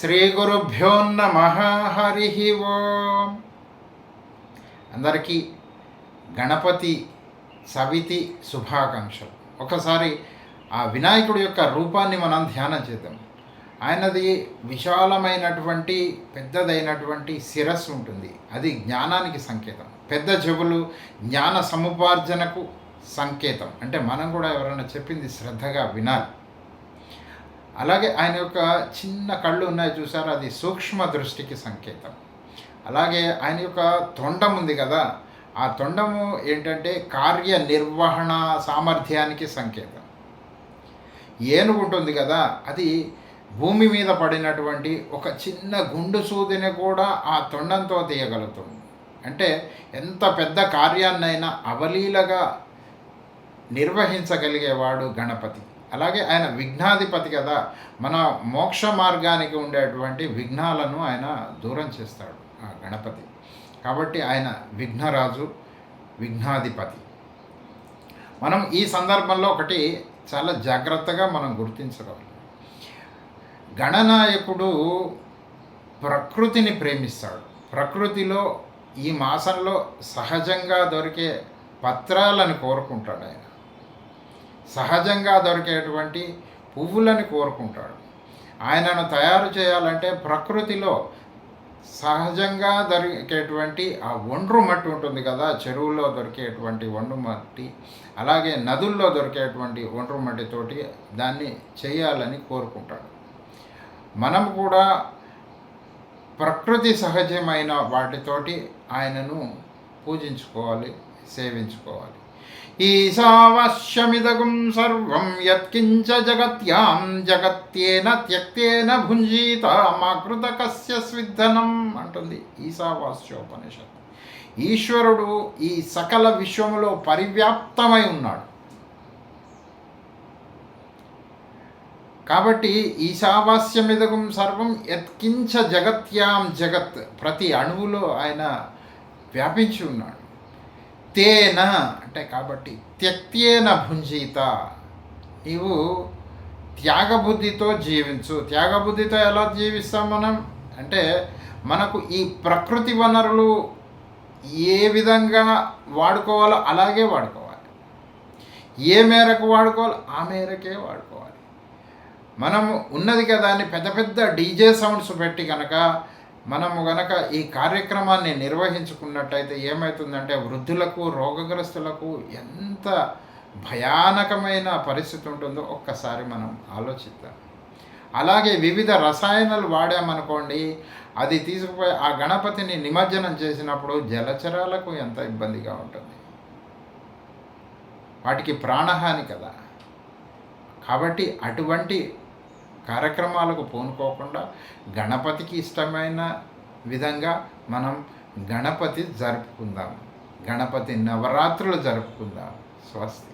శ్రీ గురుభ్యో నమ హరి ఓం అందరికీ గణపతి సవితి శుభాకాంక్షలు. ఒకసారి ఆ వినాయకుడి యొక్క రూపాన్ని మనం ధ్యానం చేద్దాం. ఆయనది విశాలమైనటువంటి పెద్దదైనటువంటి శిరస్సు ఉంటుంది. అది జ్ఞానానికి సంకేతం. పెద్ద చెవులు జ్ఞాన సముపార్జనకు సంకేతం. అంటే మనం కూడా ఎవరైనా చెప్పింది శ్రద్ధగా వినాలి. అలాగే ఆయన యొక్క చిన్న కళ్ళు ఉన్నాయి చూసారు? అది సూక్ష్మ దృష్టికి సంకేతం. అలాగే ఆయన యొక్క తొండం ఉంది కదా? ఆ తొండము ఏంటంటే కార్య నిర్వహణ సామర్థ్యానికి సంకేతం. ఏనుగు ఉంటుంది కదా? అది భూమి మీద పడినటువంటి ఒక చిన్న గుండు సూదిని కూడా ఆ తొండంతో తీయగలుగుతుంది. అంటే ఎంత పెద్ద కార్యాన్నైనా అవలీలగా నిర్వహించగలిగేవాడు గణపతి. అలాగే ఆయన విఘ్నాధిపతి కదా. మన మోక్ష మార్గానికి ఉండేటువంటి విఘ్నాలను ఆయన దూరం చేస్తాడు ఆ గణపతి. కాబట్టి ఆయన విఘ్నరాజు విఘ్నాధిపతి. మనం ఈ సందర్భంలో ఒకటి చాలా జాగ్రత్తగా మనం గుర్తించగలం. గణనాయకుడు ప్రకృతిని ప్రేమిస్తాడు. ప్రకృతిలో ఈ మాసంలో సహజంగా దొరికే పత్రాలను కోరుకుంటాడు ఆయన. సహజంగా దొరికేటువంటి పువ్వులని కోరుకుంటాడు. ఆయనను తయారు చేయాలంటే ప్రకృతిలో సహజంగా దొరికేటువంటి ఆ ఒండ్రు మట్టి ఉంటుంది కదా చెరువుల్లో దొరికేటువంటి ఒండ్రు మట్టి అలాగే నదుల్లో దొరికేటువంటి ఒండ్రు మట్టితోటి దాన్ని చేయాలని కోరుకుంటాడు. మనం కూడా ప్రకృతి సహజమైన వాటితోటి ఆయనను పూజించుకోవాలి సేవించుకోవాలి. ఈశావాస్యమిదగుం సర్వం యత్కించ జగత్యాం జగత్యేన త్యక్తేన భుంజీత మాకృతకస్య స్విద్ధనం అంటుంది ఈశావాస్యోపనిషత్ ఈశ్వరుడు ఈ సకల విశ్వములో పరివ్యాప్తమై ఉన్నాడు. కాబట్టి ఈశావాస్యమిదగం సర్వం యత్కించ జగత్యాం జగత్ ప్రతి అణువులో ఆయన వ్యాపించి ఉన్నాడు. తేన అంటే కాబట్టి త్యక్తేన భుంజీత. నీవు త్యాగబుద్ధితో జీవించు. త్యాగబుద్ధితో ఎలా జీవిస్తాం మనం? అంటే మనకు ఈ ప్రకృతి వనరులు ఏ విధంగా వాడుకోవాలో అలాగే వాడుకోవాలి. ఏ మేరకు వాడుకోవాలో ఆ మేరకే వాడుకోవాలి. మనము ఉన్నది కదా అని పెద్ద పెద్ద డీజే సౌండ్స్ పెట్టి కనుక మనము గనక ఈ కార్యక్రమాన్ని నిర్వహించుకున్నట్టయితే ఏమవుతుందంటే వృద్ధులకు రోగగ్రస్తులకు ఎంత భయానకమైన పరిస్థితి ఉంటుందో ఒక్కసారి మనం ఆలోచిద్దాం. అలాగే వివిధ రసాయనాలు వాడామనుకోండి అది తీసుకుపోయి ఆ గణపతిని నిమజ్జనం చేసినప్పుడు జలచరాలకు ఎంత ఇబ్బందిగా ఉంటుంది. వాటికి ప్రాణహాని కదా. కాబట్టి అటువంటి కార్యక్రమాలకు పూనుకోకుండా గణపతికి ఇష్టమైన విధంగా మనం గణపతి జరుపుకుందాం. గణపతి నవరాత్రులు జరుపుకుందాం. స్వస్తి.